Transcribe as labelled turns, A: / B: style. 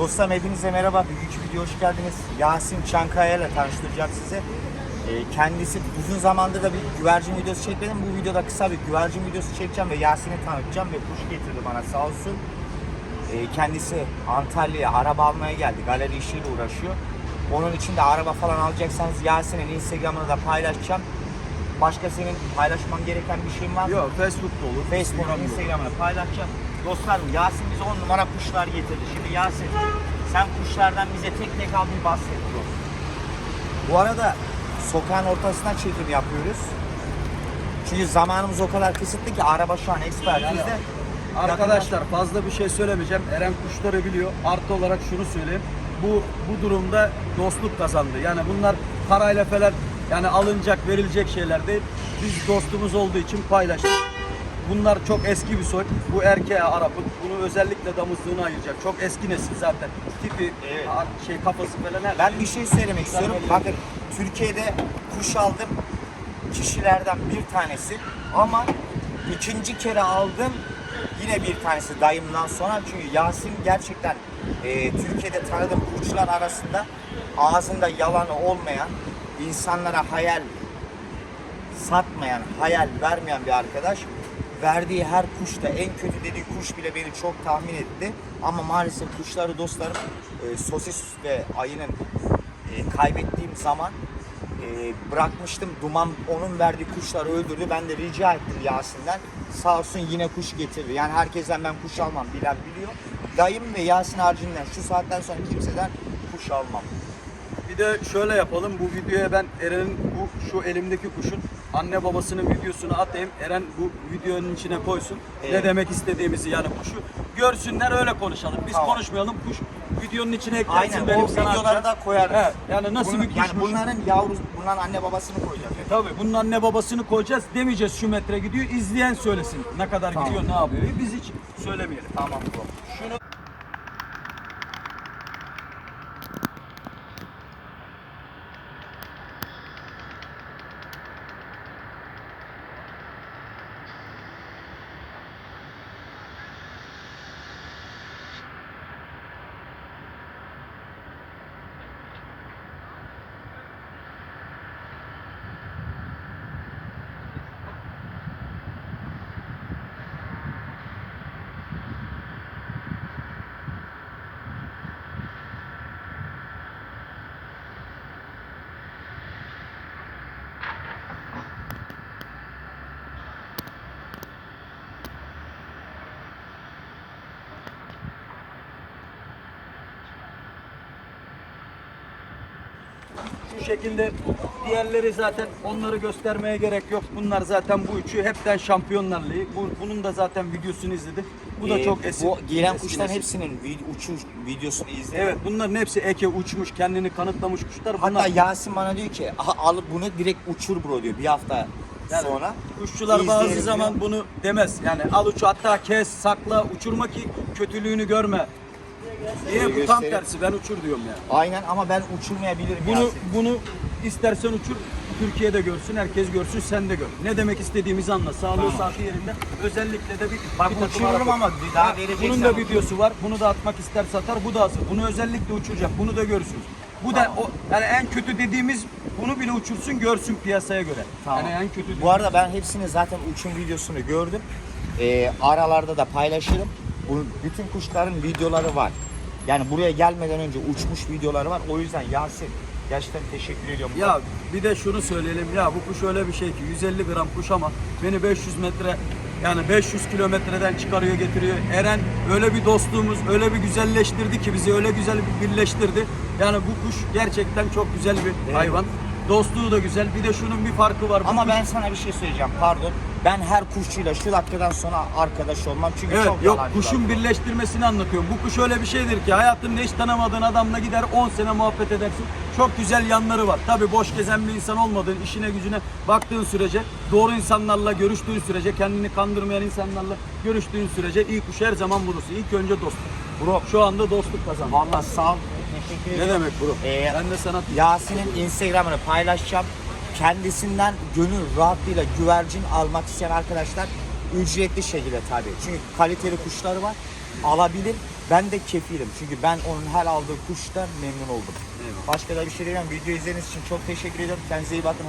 A: Dostlarım hepinize merhaba. Bugünkü video hoş geldiniz. Yasin Çankaya ile tanıştıracağım sizi. Ee, kendisi uzun zamandır da bir güvercin videosu çekmedim. Bu videoda kısa bir güvercin videosu çekeceğim ve Yasin'i tanıtacağım ve kuş getirdi bana sağ olsun. Ee, kendisi Antalya'ya araba almaya geldi. Galeri işiyle uğraşıyor. Onun için de araba falan alacaksanız Yasin'in Instagram'ını da paylaşacağım. Başka senin paylaşman gereken bir şeyin var mı?
B: Yok Facebook'ta olur.
A: Facebook'un. Instagram'ını paylaşacağım. Dostlarım Yasin bize 10 numara kuşlar getirdi. Şimdi Yasin sen kuşlardan bize tek tek al bir bahset. Bu arada sokağın ortasından çekim yapıyoruz. Çünkü zamanımız o kadar kısıtlı ki araba şu an ekspertizde.
B: Arkadaşlar fazla bir şey söylemeyeceğim. Eren kuşları biliyor. Artı olarak şunu söyleyeyim. Bu bu durumda dostluk kazandı. Yani bunlar parayla falan yani alınacak, verilecek şeyler değil. Biz dostumuz olduğu için paylaştık. Bunlar çok eski bir soy. Bu erkeğe Arap'ın. Bunu özellikle damızlığını ayıracak. Çok eski nesil zaten. Tipi,
A: Evet.
B: şey kafası falan her
A: Ben
B: şey.
A: bir şey söylemek istiyorum. Bakın Türkiye'de kuş aldım kişilerden bir tanesi ama ikinci kere aldım yine bir tanesi dayımdan sonra çünkü Yasin gerçekten e, Türkiye'de tanıdığım kuşlar arasında ağzında yalanı olmayan insanlara hayal satmayan, hayal vermeyen bir arkadaş. Verdiği her kuşta en kötü dediği kuş bile beni çok tahmin etti. Ama maalesef kuşları dostlarım e, sosis ve ayının e, kaybettiğim zaman e, bırakmıştım. Duman onun verdiği kuşları öldürdü. Ben de rica ettim Yasin'den. Sağ olsun yine kuş getirdi. Yani herkesten ben kuş almam bilen biliyor. Dayım ve Yasin haricinden şu saatten sonra kimseden kuş almam.
B: Bir de şöyle yapalım. Bu videoya ben Eren'in bu şu elimdeki kuşun anne babasının videosunu atayım. Eren bu videonun içine koysun.
A: Evet.
B: Ne demek istediğimizi yani kuşu görsünler öyle konuşalım. Biz
A: Tamam.
B: konuşmayalım. Kuş videonun içine eklensin
A: Aynen
B: benim
A: o
B: sana
A: videoları da koyarız.
B: Evet, yani nasıl
A: Bunun-
B: bir kuş
A: Yani bunların yavru, bunların anne babasını koyacağız.
B: Tabii bunun anne babasını koyacağız. Demeyeceğiz şu metre gidiyor. İzleyen söylesin. Ne kadar
A: Tamam.
B: gidiyor, ne yapıyor. Biz hiç söylemeyelim.
A: Tamam bro.
B: Şunu Şu şekilde diğerleri zaten onları göstermeye gerek yok. Bunlar zaten bu üçü hepten Şampiyonlar Ligi. Bu, bunun da zaten videosunu izledik. Bu da
A: Ee,
B: çok eski.
A: Bu gelen kuşların hepsinin vid- uçuş videosunu izledim.
B: Evet bunların hepsi eke uçmuş, kendini kanıtlamış kuşlar. Bunlar
A: Hatta Yasin bana diyor ki "Aha, alıp bunu direkt uçur bro diyor bir hafta
B: Yani
A: sonra.
B: Kuşçular bazı
A: İzleyelim
B: zaman bunu demez. Yani al uç hatta kes, sakla, uçurma ki kötülüğünü görme. Niye bu tam
A: göstereyim.
B: tersi ben uçur diyorum yani.
A: Aynen ama ben uçurmayabilirim
B: Bunu
A: Yasin.
B: bunu istersen uçur Türkiye'de görsün, herkes görsün, sen de gör. Ne demek istediğimizi anla. Sağlığı saati yerinde. Özellikle de bir
A: Bak
B: bir takım
A: uçururum
B: araba-
A: ama daha
B: Ha,
A: vereceksen
B: Bunun da videosu var. Bunu da atmak ister satar. Bu da hazır. Bunu özellikle uçuracak. Bunu da görürsünüz. Bu da o yani en kötü dediğimiz bunu bile uçursun görsün piyasaya göre.
A: Tamam.
B: Yani en kötü
A: Bu arada ben hepsini zaten uçum videosunu gördüm. Ee, aralarda da paylaşırım. Bu bütün kuşların videoları var. Yani buraya gelmeden önce uçmuş videoları var. O yüzden Yasin gerçekten teşekkür ediyorum.
B: Ya bir de şunu söyleyelim ya bu kuş öyle bir şey ki 150 gram kuş ama beni 500 metre yani 500 kilometreden çıkarıyor getiriyor. Eren öyle bir dostluğumuz öyle bir güzelleştirdi ki bizi öyle güzel bir birleştirdi. Yani bu kuş gerçekten çok güzel bir hayvan. Dostluğu da güzel. Bir de şunun bir farkı var.
A: Ama ben sana bir şey söyleyeceğim pardon. Ben her kuşçuyla şu dakikadan sonra arkadaş olmam çünkü
B: Evet
A: çok
B: yok
A: yalancılar.
B: kuşun birleştirmesini anlatıyorum. Bu kuş öyle bir şeydir ki hayatında hiç tanımadığın adamla gider 10 sene muhabbet edersin. Çok güzel yanları var. Tabi boş gezen bir insan olmadığın, işine gücüne baktığın sürece, doğru insanlarla görüştüğün sürece, kendini kandırmayan insanlarla görüştüğün sürece iyi kuş her zaman bulursun. İlk önce dost.
A: Bro
B: Şu anda dostluk kazan.
A: vallahi sağ ol. Teşekkür
B: Ne demek bro?
A: Ee,
B: ben de sana
A: Yasin'in Instagram'ını paylaşacağım. Kendisinden gönül rahatlığıyla güvercin almak isteyen arkadaşlar ücretli şekilde tabii. Çünkü kaliteli kuşları var. Alabilir. Ben de kefilim. Çünkü ben onun her aldığı kuştan memnun oldum.
B: Eyvallah.
A: Başka da bir şey diyemem. Video izlediğiniz için çok teşekkür ediyorum. Kendinize iyi bakın.